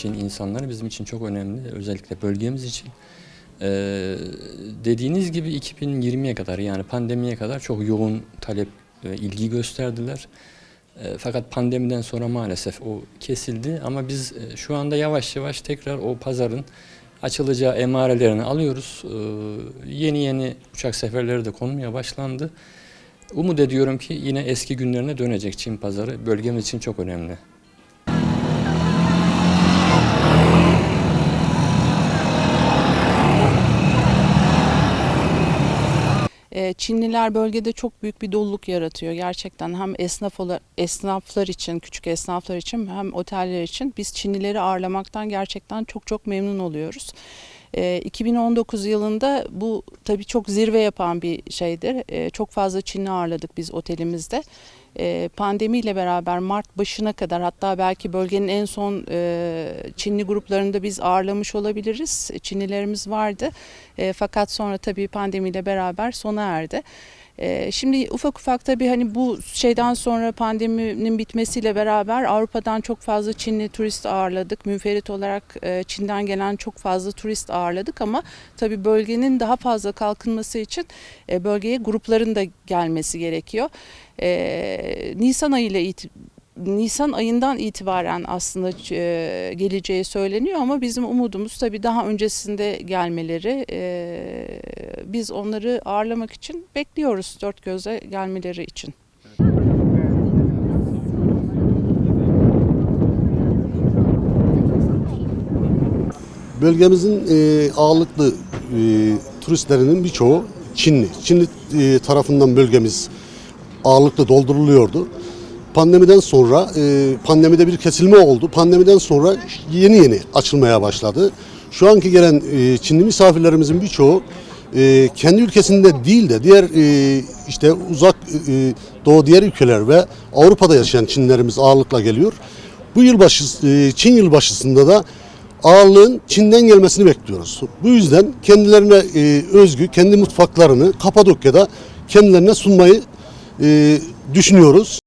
Çin insanları bizim için çok önemli. Özellikle bölgemiz için. Ee, dediğiniz gibi 2020'ye kadar yani pandemiye kadar çok yoğun talep ve ilgi gösterdiler. E, Fakat pandemiden sonra maalesef o kesildi ama biz e, şu anda yavaş yavaş tekrar o pazarın açılacağı emarelerini alıyoruz. E, Yeni yeni uçak seferleri de konmaya başlandı. Umut ediyorum ki yine eski günlerine dönecek Çin pazarı. Bölgemiz için çok önemli. E, Çinliler bölgede çok büyük bir doluluk yaratıyor gerçekten hem esnaf esnaflar için küçük esnaflar için hem oteller için biz Çinlileri ağırlamaktan gerçekten çok çok memnun oluyoruz. E, 2019 yılında bu tabii çok zirve yapan bir şeydir. E, çok fazla Çinli ağırladık biz otelimizde. E, pandemiyle beraber Mart başına kadar hatta belki bölgenin en son e, Çinli gruplarında biz ağırlamış olabiliriz. Çinlilerimiz vardı. E, fakat sonra tabii pandemiyle beraber sona erdi. E, şimdi ufak ufak tabii hani bu şeyden sonra pandeminin bitmesiyle beraber Avrupa'dan çok fazla Çinli turist ağırladık. Münferit olarak e, Çin'den gelen çok fazla turist ağırladık ama tabii bölgenin daha fazla kalkınması için e, bölgeye grupların da gelmesi gerekiyor. E, Nisan ayıyla it- Nisan ayından itibaren aslında e, geleceği söyleniyor ama bizim umudumuz tabii daha öncesinde gelmeleri. E, biz onları ağırlamak için bekliyoruz dört gözle gelmeleri için. Bölgemizin e, ağırlıklı turistlerinin birçoğu Çinli. Çinli tarafından bölgemiz ağırlıklı dolduruluyordu. Pandemiden sonra e, pandemide bir kesilme oldu. Pandemiden sonra yeni yeni açılmaya başladı. Şu anki gelen e, Çinli misafirlerimizin birçoğu e, kendi ülkesinde değil de diğer e, işte uzak e, doğu diğer ülkeler ve Avrupa'da yaşayan Çinlilerimiz ağırlıkla geliyor. Bu yılbaşı e, Çin yılbaşısında da ağırlığın Çin'den gelmesini bekliyoruz. Bu yüzden kendilerine e, özgü kendi mutfaklarını Kapadokya'da kendilerine sunmayı e, düşünüyoruz.